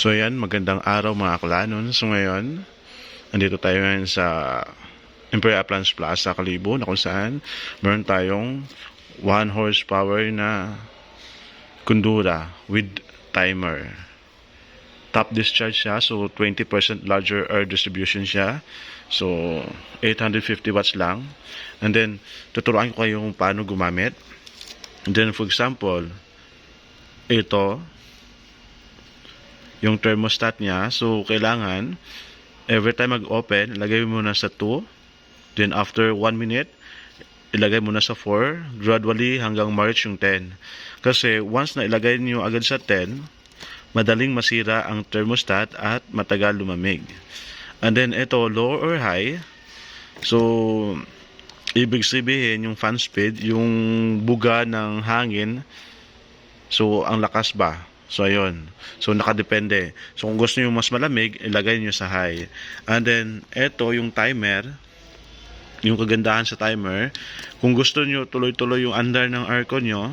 So yan, magandang araw mga kalanon. So ngayon, nandito tayo ngayon sa Imperial Appliance Plaza, Kalibo, na kung saan meron tayong 1 horsepower na kundura with timer. Top discharge siya, so 20% larger air distribution siya. So, 850 watts lang. And then, tuturuan ko kayo kung paano gumamit. And then, for example, ito, yung thermostat niya. So, kailangan, every time mag-open, ilagay mo na sa 2. Then, after 1 minute, ilagay mo na sa 4. Gradually, hanggang ma-reach yung 10. Kasi, once na ilagay niyo agad sa 10, madaling masira ang thermostat at matagal lumamig. And then, ito, low or high. So, ibig sabihin, yung fan speed, yung buga ng hangin, so, ang lakas ba? So, ayun. So, nakadepende. So, kung gusto nyo mas malamig, ilagay nyo sa high. And then, eto, yung timer, yung kagandahan sa timer, kung gusto nyo tuloy-tuloy yung under ng aircon nyo,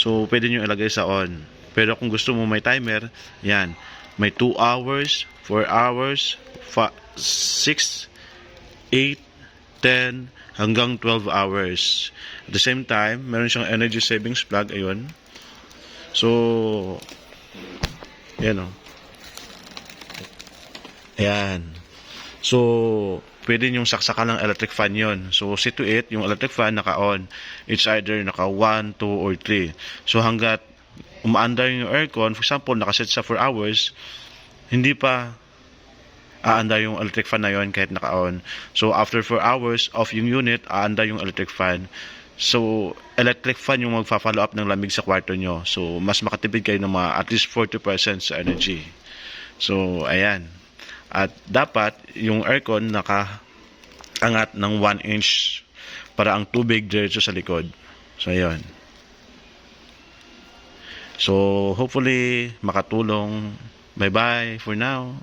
so, pwede nyo ilagay sa on. Pero kung gusto mo may timer, yan. May 2 hours, 4 hours, 6, 8, 10, hanggang 12 hours. At the same time, meron siyang energy savings plug, ayun. So, yan o. Ayan. So, pwede yung saksakan ng electric fan yon. So, it, yung electric fan naka-on. It's either naka 1, 2, or 3. So, hanggat umaandar yung aircon, for example, nakaset sa 4 hours, hindi pa aandar yung electric fan na yon kahit naka-on. So, after 4 hours, off yung unit, aandar yung electric fan. So, electric fan yung magfa-follow up ng lamig sa kwarto nyo. So, mas makatipid kayo ng mga at least 40% sa energy. So, ayan. At dapat, yung aircon naka angat ng 1 inch para ang tubig diretso sa likod. So, ayan. So, hopefully, makatulong. Bye-bye for now.